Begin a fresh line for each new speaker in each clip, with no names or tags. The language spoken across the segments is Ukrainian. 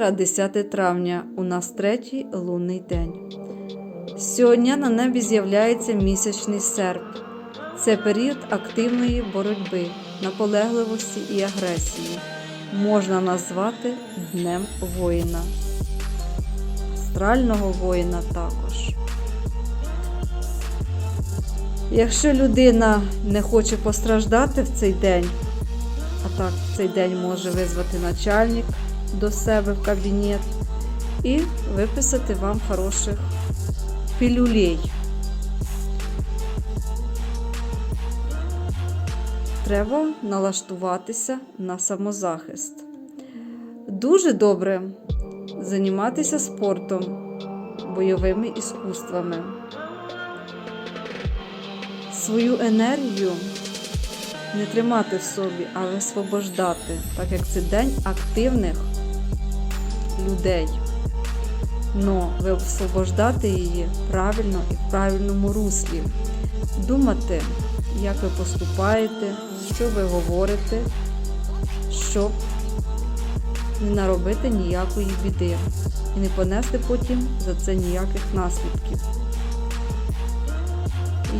Завтра 10 травня, у нас третій лунний день. Сьогодні на небі з'являється місячний серп. Це період активної боротьби, наполегливості і агресії. Можна назвати Днем воїна, астрального воїна також. Якщо людина не хоче постраждати в цей день, а так в цей день може визвати начальник до себе в кабінет і виписати вам хороших пілюлей. Треба налаштуватися на самозахист. Дуже добре займатися спортом, бойовими іскусствами. Свою енергію не тримати в собі, а висвобождати, так як це день активних людей. Но висвобождати її правильно і в правильному руслі. Думати, як ви поступаєте, що ви говорите, щоб не наробити ніякої біди і не понести потім за це ніяких наслідків.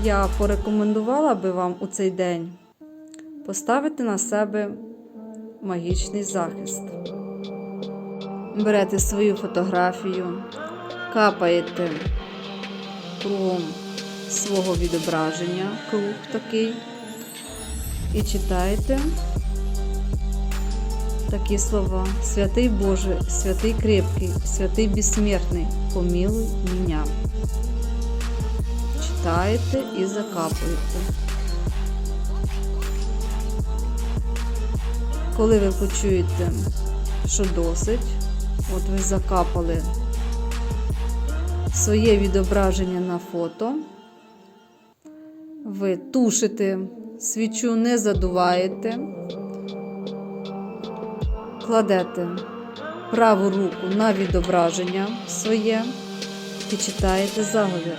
Я порекомендувала би вам у цей день поставити на себе магічний захист. Берете свою фотографію, капаєте кругом свого відображення, круг такий, і читаєте такі слова: Святий Боже, святий крепкий, святий безсмертний, помилуй мене. Читаєте і закапуєте. Коли ви почуєте, що досить, от ви закапали своє відображення на фото, ви тушите свічу, не задуваєте, кладете праву руку на відображення своє і читаєте заговір.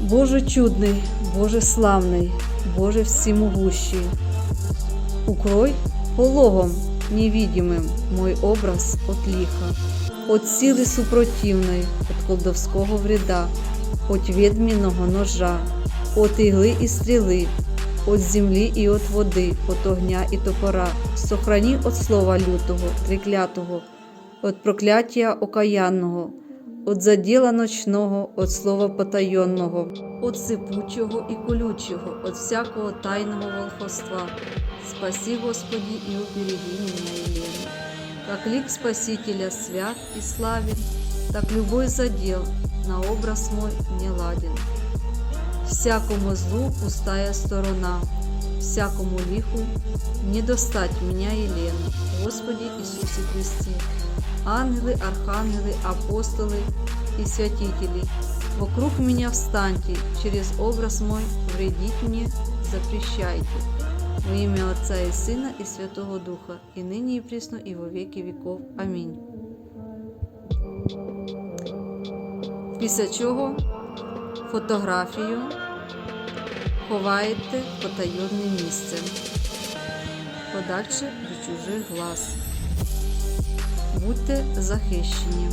Боже чудний, Боже славний, Боже всемогущий, укрой пологом невидимым мой образ от лиха, от силы супротивной, от колдовского вреда, от ведьминого ножа, от игли и стрелы, от земли и от воды, от огня и топора, сохрани от слова лютого, треклятого, от проклятия окаянного, От заділа ночного, от слова потайонного, от сипучого і колючого, от всякого тайного волхоства. Спаси, Господи, и убереги меня, Елену. Как лик Спасителя свят и славен, так любой задел на образ мой не ладен. Всякому злу пустая сторона, всякому лиху не достать меня, Елену, Господи Иисусе Христе. Ангелы, архангелы, апостолы и святители, вокруг меня встаньте, через образ мой вредить мне запрещайте. Во ім'я Отця і Сина, і Святого Духа, і нині, і прісно, і во віки віков. Амінь. Після чого фотографію ховаєте в потайонне місце, подальше до чужих глаз. Будьте захищені.